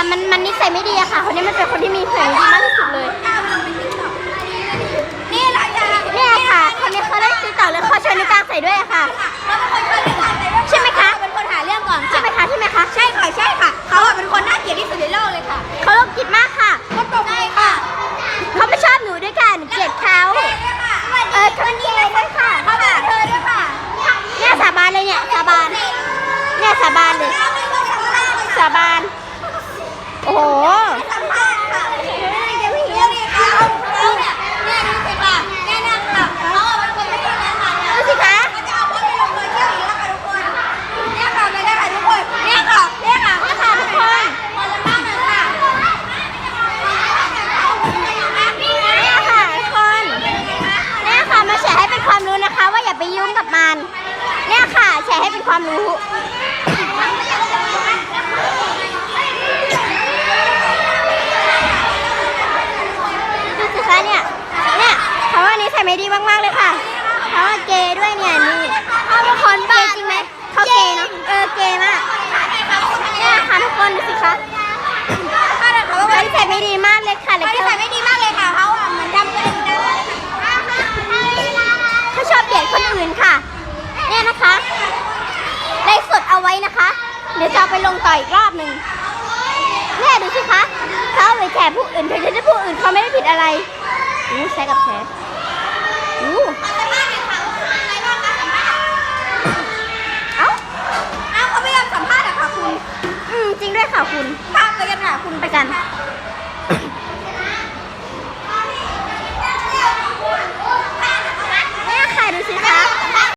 ค่ะมันมันนิสัยไม่ดีอะค่ะ คนนี้มันเป็นคนที่มีนิสัยไม่ดีมากที่สุดเลย นี่เราจะเนี่ยค่ะ คนนี้เขาได้ซื้อต่อเลยเขาชวนนิตาใส่ด้วยอะค่ะ ใช่ไหมคะ เป็นคนหาเรื่องก่อนใช่ไหมคะใช่ไหมคะใช่ค่ะใช่ค่ะ เขาอะเป็นคนน่าเกลียดที่สุดในโลกเลยค่ะเขาโรคจิตมากค่ะใช่ค่ะเขาไม่ชอบหนูด้วยกันหนูเกลียดเขาเออเขาเกลียดด้วยค่ะเขาด่าเธอด้วยค่ะเนี่ยสาบานเลยเนี่ยสาบานเนี่ยสาบานเลย สาบาน โอ้โห สัมภาษณ์ค่ะเนี่ยนี่ค่ะเขาเขาเนี่ยเนี่ยดูสิค่ะเนี่ยเนี่ยค่ะเขาอะเป็นคนไม่ดีนะคะดูสิคะเขาจะเอาพสต์ไปลงโซเชียลอีกแล้วค่ะทุกคนเนี่ยค่ะไม่ได้ค่ะทุกคนเนี่ยค่ะเนี่ยค่ะเนี่ยค่ะทุกคนขอสัมภาษณ์หน่อยค่ะเนี่ยค่ะทุกคนเนี่ยค่ะมาแชร์ให้เป็นความรู้นะคะ ว่าอย่าไปยุ่งกับมัน เนี่ยค่ะแชร์ให้เป็นความรู้ ดูสิคะเนี่ย เนี่ยเขาว่านิสัยไม่ดีมากๆเลยค่ะเขาว่าเกย์ด้วยเนี่ยนี่เขาเป็นคนบ้าจริงไหมเขาเกย์เนาะเออเกย์มากเนี่ยค่ะทุกคนดูสิคะเขานิสัยไม่ดีมากเลยค่ะเขาเลยนิสัยไม่ดีมากเลยค่ะเขาอะเหมือนทำตัวเองนะเขาชอบเบียดคนอื่นค่ะ เนี่ยนะคะไลฟ์สดเอาไว้นะคะ เดี๋ยวจะเอาไปลงต่ออีกรอบหนึ่งเนี่ยดูสิคะเขาเอาไปแฉผู้อื่นโดยที่ผู้อื่นเขาไม่ได้ผิดอะไรอู้ใช้กับแผ ด้วยค่ะคุณภาพไปกันค่ะคุณไปกัน